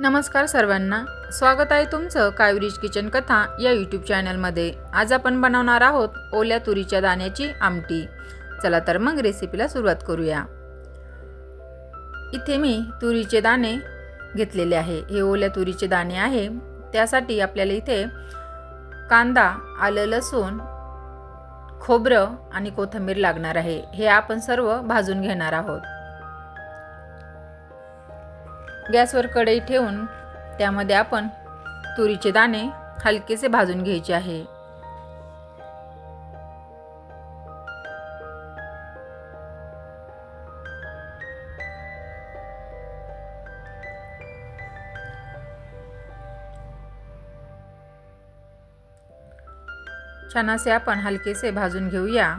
नमस्कार सर्वांना. स्वागत आहे तुमचं कावेरीज किचन कथा या यूट्यूब चॅनलमध्ये आज आपण बनवणार आहोत ओल्या तुरीच्या दाण्याची आमटी. चला तर मग रेसिपीला सुरुवात करूया. इथे मी तुरीचे दाणे घेतलेले आहे. हे ओल्या तुरीचे दाणे आहे. त्यासाठी आपल्याला इथे कांदा आलं लसूण खोबरं आणि कोथिंबीर लागणार आहे. हे आपण सर्व भाजून घेणार आहोत. गॅसवर कढई ठेवून त्यामध्ये आपण तुरीचे दाणे हलकेसे भाजून घ्यायचे आहे. छान असे आपण हलकेसे भाजून घेऊया.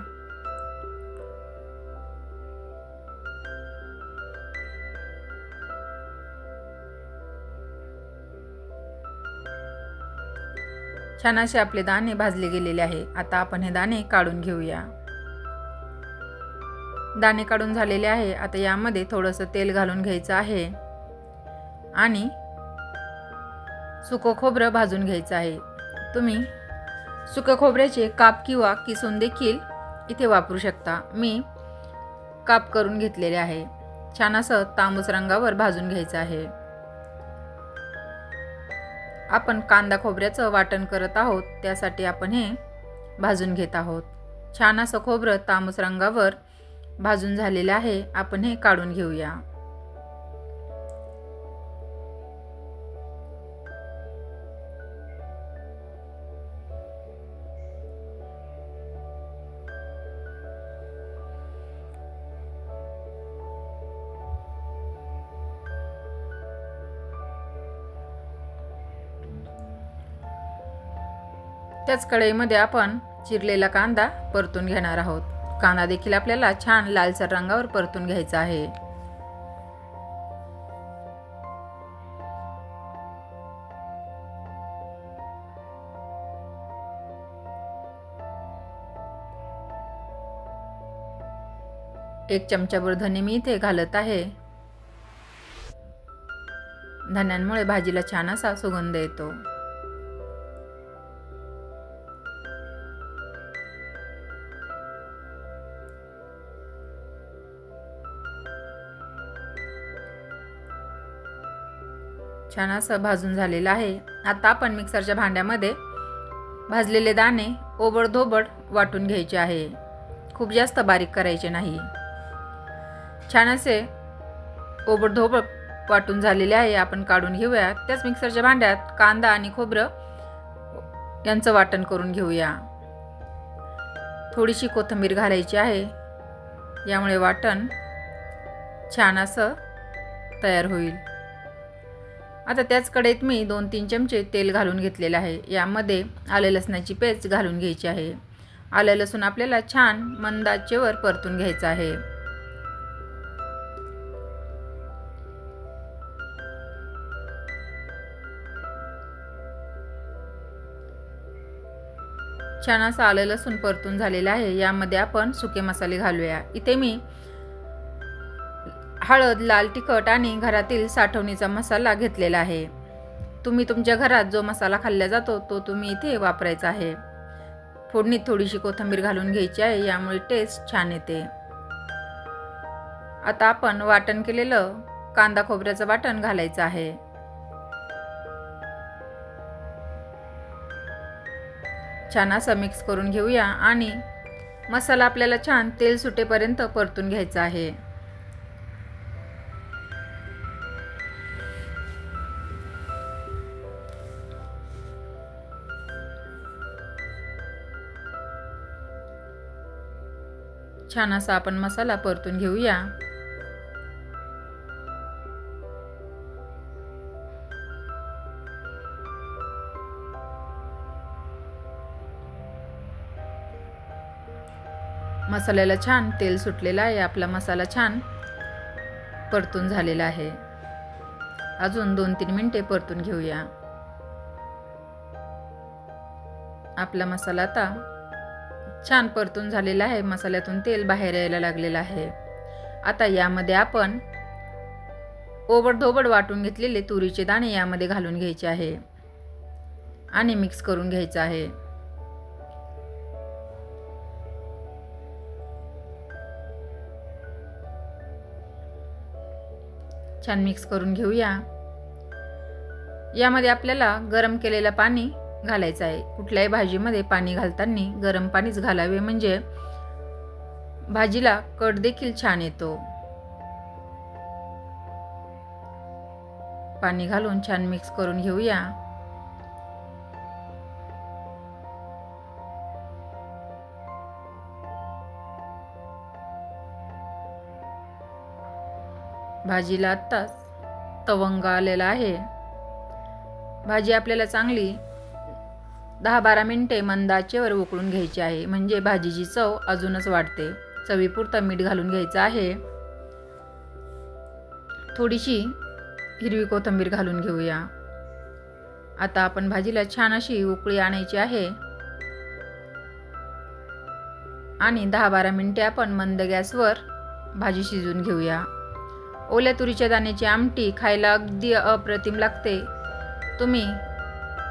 छान असे आपले दाणे भाजले गेलेले आहे. आता आपण हे दाणे काढून घेऊया. दाणे काढून झालेले आहे. आता यामध्ये थोडंसं तेल घालून घ्यायचं आहे. आणि सुकं खोबरं भाजून घ्यायचं आहे. तुम्ही सुकं खोबऱ्याचे काप किंवा किसून देखील इथे वापरू शकता. मी काप करून घेतलेले आहे. छान असं तांबूस रंगावर भाजून घ्यायचं आहे. आपण कांदा खोबऱ्याचं वाटण करत आहोत त्यासाठी आपण हे भाजून घेत आहोत. छान असं खोबरं तांबूस रंगावर भाजून झालेलं आहे. आपण हे काढून घेऊया. त्याच कढईमध्ये आपण चिरलेला कांदा परतून घेणार आहोत. कांदा देखील आपल्याला छान लालसर रंगावर परतून घ्यायचा आहे. एक चमचाभर धने मी इथे घालत आहे. धन्यांमुळे भाजीला छान असा सुगंध येतो. छान असं भाजून झालेलं आहे. आता आपण मिक्सरच्या भांड्यामध्ये भाजलेले दाणे ओबडधोबड वाटून घ्यायचे आहे. खूप जास्त बारीक करायचे नाही. छान असे ओबडधोबड वाटून झालेले आहे. आपण काढून घेऊया. त्याच मिक्सरच्या भांड्यात कांदा आणि खोबरं यांचं वाटण करून घेऊया. थोडीशी कोथिंबीर घालायची आहे. यामुळे वाटण छान असं तयार होईल. आता त्याच कडेत मी दोन तीन चमचे तेल घालून घेतलेलं आहे. यामध्ये आलं लसणाची पेस्ट घालून घ्यायची आहे. आलं लसूण आपल्याला छान मंदाचेवर परतून घ्यायचं आहे. छान असं आलं लसूण परतून झालेलं आहे. यामध्ये आपण सुके मसाले घालूया. इथे मी हळद लाल तिखट आणि घरातील साठवणीचा मसाला घेतलेला आहे. तुम्ही तुमच्या घरात जो मसाला खाल्ला जातो तो तुम्ही इथे वापरायचा आहे. फोडणीत थोडीशी कोथिंबीर घालून घ्यायची आहे यामुळे टेस्ट छान येते. आता आपण वाटण केलेलं कांदा खोबऱ्याचं वाटण घालायचं आहे. छान असं मिक्स करून घेऊया आणि मसाला आपल्याला छान तेल सुटेपर्यंत परतून घ्यायचा आहे. छान असा आपण मसाला परतून घेऊया. मसाल्याला छान तेल सुटलेलं आहे आपला मसाला छान परतून झालेला आहे. अजून दोन तीन मिनटे परतून घेऊया. आपला मसाला आता छान परतून झालेलं आहे. मसाल्यातून तेल बाहेर यायला लागलेलं आहे. आता यामध्ये आपण ओबडधोबड वाटून घेतलेले तुरीचे दाणे यामध्ये घालून घ्यायचे आहे आणि मिक्स करून घ्यायचं आहे. छान मिक्स करून घेऊया. यामध्ये आपल्याला गरम केलेलं पाणी घालायचं आहे. कुठल्याही भाजीमध्ये पाणी घालताना गरम पाणीच घालावे म्हणजे भाजीला कट देखील छान येतो. पाणी घालून छान मिक्स करून घेऊया. भाजीला आत्ताच तवंग आलेला आहे. भाजी आपल्याला चांगली दहा बारा मिनटे मंदाचेवर उकळून घ्यायची आहे. म्हणजे भाजीची चव अजूनच वाढते. चवीपुरतं मीठ घालून घ्यायचं आहे. थोडीशी हिरवी कोथिंबीर घालून घेऊया. आता आपण भाजीला छान अशी उकळी आणायची आहे. आणि दहा बारा मिनटे आपण मंद गॅसवर भाजी शिजवून घेऊया. ओल्या तुरीच्या दाण्याची आमटी खायला अगदी अप्रतिम लागते. तुम्ही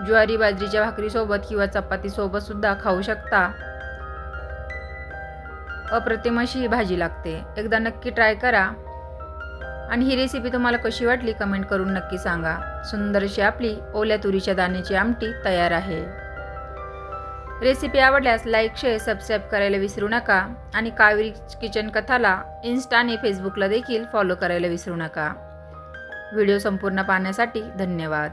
ज्वारी बाजरीच्या भाकरीसोबत किंवा चपातीसोबत सुद्धा खाऊ शकता. अप्रतिम अशी ही भाजी लागते. एकदा नक्की ट्राय करा. आणि ही रेसिपी तुम्हाला कशी वाटली कमेंट करून नक्की सांगा. सुंदर अशी आपली ओल्या तुरीच्या दाण्याची आमटी तयार आहे. रेसिपी आवडल्यास लाईक शेअर सबस्क्राईब करायला विसरू नका. आणि कावेरी किचन कथाला इन्स्टा आणि फेसबुकला देखील फॉलो करायला विसरू नका. व्हिडिओ संपूर्ण पाहण्यासाठी धन्यवाद.